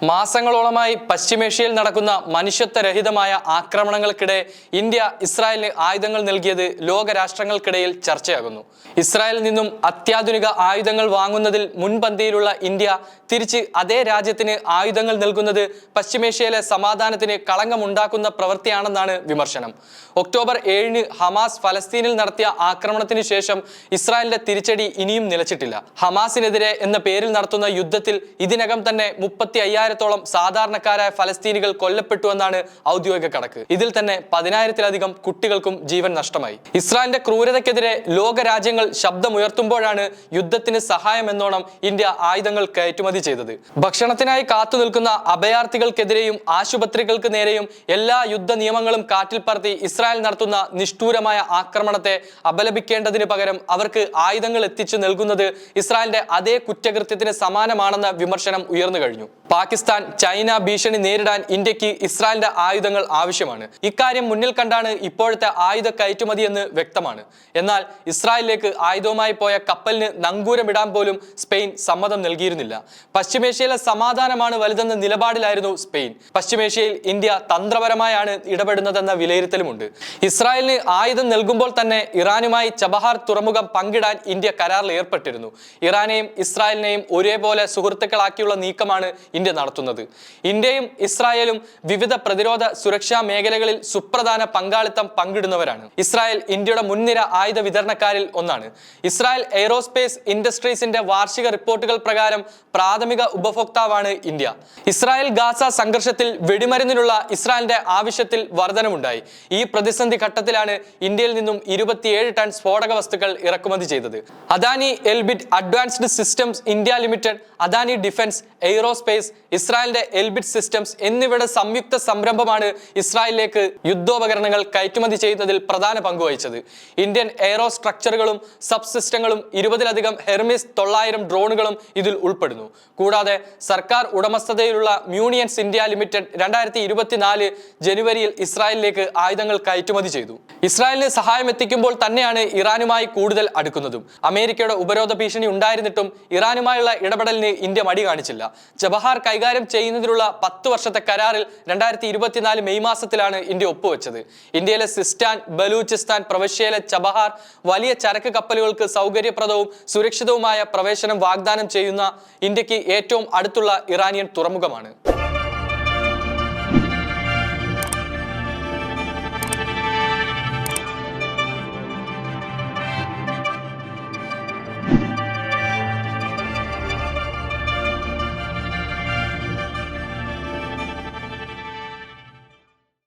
മാസങ്ങളോളമായി പശ്ചിമേഷ്യയിൽ നടക്കുന്ന മനുഷ്യത്വരഹിതമായ ആക്രമണങ്ങൾക്കിടെ ഇന്ത്യ ഇസ്രായേലിന് ആയുധങ്ങൾ നൽകിയത് ലോകരാഷ്ട്രങ്ങൾക്കിടയിൽ ചർച്ചയാകുന്നു. ഇസ്രായേലിൽ നിന്നും അത്യാധുനിക ആയുധങ്ങൾ വാങ്ങുന്നതിൽ മുൻപന്തിയിലുള്ള ഇന്ത്യ തിരിച്ച് അതേ രാജ്യത്തിന് ആയുധങ്ങൾ നൽകുന്നത് പശ്ചിമേഷ്യയിലെ സമാധാനത്തിന് കളങ്കമുണ്ടാക്കുന്ന പ്രവൃത്തിയാണെന്നാണ് വിമർശനം. ഒക്ടോബർ ഏഴിന് ഹമാസ് ഫലസ്തീനിൽ നടത്തിയ ആക്രമണത്തിന് ശേഷം ഇസ്രായേലിന്റെ തിരിച്ചടി ഇനിയും നിലച്ചിട്ടില്ല. ഹമാസിനെതിരെ എന്ന പേരിൽ നടത്തുന്ന യുദ്ധത്തിൽ ഇതിനകം തന്നെ മുപ്പത്തി അയ്യായിരത്തോളം സാധാരണക്കാരായ ഫലസ്തീനികൾ കൊല്ലപ്പെട്ടു എന്നാണ് ഔദ്യോഗിക കണക്ക്. ഇതിൽ തന്നെ പതിനായിരത്തിലധികം കുട്ടികൾക്കും ജീവൻ നഷ്ടമായി. ഇസ്രായേലിന്റെ ക്രൂരതയ്ക്കെതിരെ ലോകരാജ്യങ്ങൾ ശബ്ദമുയർത്തുമ്പോഴാണ് യുദ്ധത്തിന് സഹായം എന്നോണം ഇന്ത്യ ആയുധങ്ങൾ കയറ്റുമതി ചെയ്തത്. ഭക്ഷണത്തിനായി കാത്തു നിൽക്കുന്ന അഭയാർത്ഥികൾക്കെതിരെയും ആശുപത്രികൾക്ക് നേരെയും എല്ലാ യുദ്ധ നിയമങ്ങളും കാറ്റിൽ പറത്തി ഇസ്രായേൽ നടത്തുന്ന നിഷ്ഠൂരമായ ആക്രമണത്തെ അപലപിക്കേണ്ടതിന് പകരം അവർക്ക് ആയുധങ്ങൾ എത്തിച്ചു നൽകുന്നത് ഇസ്രായേലിന്റെ അതേ കുറ്റകൃത്യത്തിന് സമാനമാണെന്ന വിമർശനം ഉയർന്നു കഴിഞ്ഞു. പാകിസ്ഥാൻ ചൈന ഭീഷണി നേരിടാൻ ഇന്ത്യയ്ക്ക് ഇസ്രായേലിന്റെ ആയുധങ്ങൾ ആവശ്യമാണ്. ഇക്കാര്യം മുന്നിൽ കണ്ടാണ് ഇപ്പോഴത്തെ ആയുധ കയറ്റുമതി എന്ന് വ്യക്തമാണ്. എന്നാൽ ഇസ്രായേലിലേക്ക് ആയുധവുമായി പോയ കപ്പലിന് നങ്കൂരമിടാൻ പോലും സ്പെയിൻ സമ്മതം നൽകിയിരുന്നില്ല. പശ്ചിമേഷ്യയിലെ സമാധാനമാണ് വലുതെന്ന നിലപാടിലായിരുന്നു സ്പെയിൻ. പശ്ചിമേഷ്യയിൽ ഇന്ത്യ തന്ത്രപരമായാണ് ഇടപെടുന്നതെന്ന വിലയിരുത്തലുമുണ്ട്. ഇസ്രായേലിന് ആയുധം നൽകുമ്പോൾ തന്നെ ഇറാനുമായി ചബഹാർ തുറമുഖം പങ്കിടാൻ ഇന്ത്യ കരാറിൽ ഏർപ്പെട്ടിരുന്നു. ഇറാനെയും ഇസ്രായേലിനെയും ഒരേപോലെ സുഹൃത്തുക്കളാക്കിയുള്ള നീക്കമാണ് ഇന്ത്യ നടത്തുന്നത് ഇന്ത്യയും ഇസ്രായേലും വിവിധ പ്രതിരോധ സുരക്ഷാ മേഖലകളിൽ സുപ്രധാന പങ്കാളിത്തം പങ്കിടുന്നവരാണ്. ഇസ്രായേൽ ഇന്ത്യയുടെ മുൻനിര ആയുധ വിതരണക്കാരിൽ ഒന്നാണ്. ഇസ്രായേൽ എയ്റോസ്പേസ് ഇൻഡസ്ട്രീസിന്റെ വാർഷിക റിപ്പോർട്ടുകൾ പ്രകാരം പ്രാഥമിക ഉപഭോക്താവാണ് ഇന്ത്യ. ഇസ്രായേൽ ഗാസ സംഘർഷത്തിൽ വെടിമരുന്നിനുള്ള ഇസ്രായേലിന്റെ ആവശ്യത്തിൽ വർധനമുണ്ടായി. ഈ പ്രതിസന്ധി ഘട്ടത്തിലാണ് ഇന്ത്യയിൽ നിന്നും ഇരുപത്തിയേഴ് ടൺ സ്ഫോടക വസ്തുക്കൾ ഇറക്കുമതി ചെയ്തത്. Adani Elbit Advanced Systems India Limited Adani Defence Aerospace ഇസ്രായേലിന്റെ എൽബിറ്റ് സിസ്റ്റംസ് എന്നിവയുടെ സംയുക്ത സംരംഭമാണ് ഇസ്രായേലിലേക്ക് യുദ്ധോപകരണങ്ങൾ കയറ്റുമതി ചെയ്യുന്നതിൽ പ്രധാന പങ്കുവഹിച്ചത് ഇന്ത്യൻ എയ്റോ സ്ട്രക്ചറുകളും സബ് സിസ്റ്റങ്ങളും ഇരുപതിലധികം ഹെർമിസ് തൊള്ളായിരം ഡ്രോണുകളും ഇതിൽ ഉൾപ്പെടുന്നു. കൂടാതെ സർക്കാർ ഉടമസ്ഥതയിലുള്ള മ്യൂണിയൻസ് ഇന്ത്യ ലിമിറ്റഡ് രണ്ടായിരത്തി ഇരുപത്തിനാല് ജനുവരിയിൽ ഇസ്രായേലിലേക്ക് ആയുധങ്ങൾ കയറ്റുമതി ചെയ്തു. ഇസ്രായേലിന് സഹായം എത്തിക്കുമ്പോൾ തന്നെയാണ് ഇറാനുമായി കൂടുതൽ അടുക്കുന്നതും. അമേരിക്കയുടെ ഉപരോധ ഭീഷണി ഉണ്ടായിരുന്നിട്ടും ഇറാനുമായുള്ള ഇടപെടലിന് ഇന്ത്യ മടി കാണിച്ചില്ല. ജബഹാർ കൈകാര്യം ചെയ്യുന്നതിനുള്ള പത്ത് വർഷത്തെ കരാറിൽ രണ്ടായിരത്തി ഇരുപത്തിനാല് മെയ് മാസത്തിലാണ് ഇന്ത്യ ഒപ്പുവെച്ചത്. ഇന്ത്യയിലെ സിസ്റ്റാൻ ബലൂചിസ്ഥാൻ പ്രവിശ്യയിലെ ചബഹാർ വലിയ ചരക്ക് കപ്പലുകൾക്ക് സൗകര്യപ്രദവും സുരക്ഷിതവുമായ പ്രവേശനം വാഗ്ദാനം ചെയ്യുന്ന ഇന്ത്യയ്ക്ക് ഏറ്റവും അടുത്തുള്ള ഇറാനിയൻ തുറമുഖമാണ്.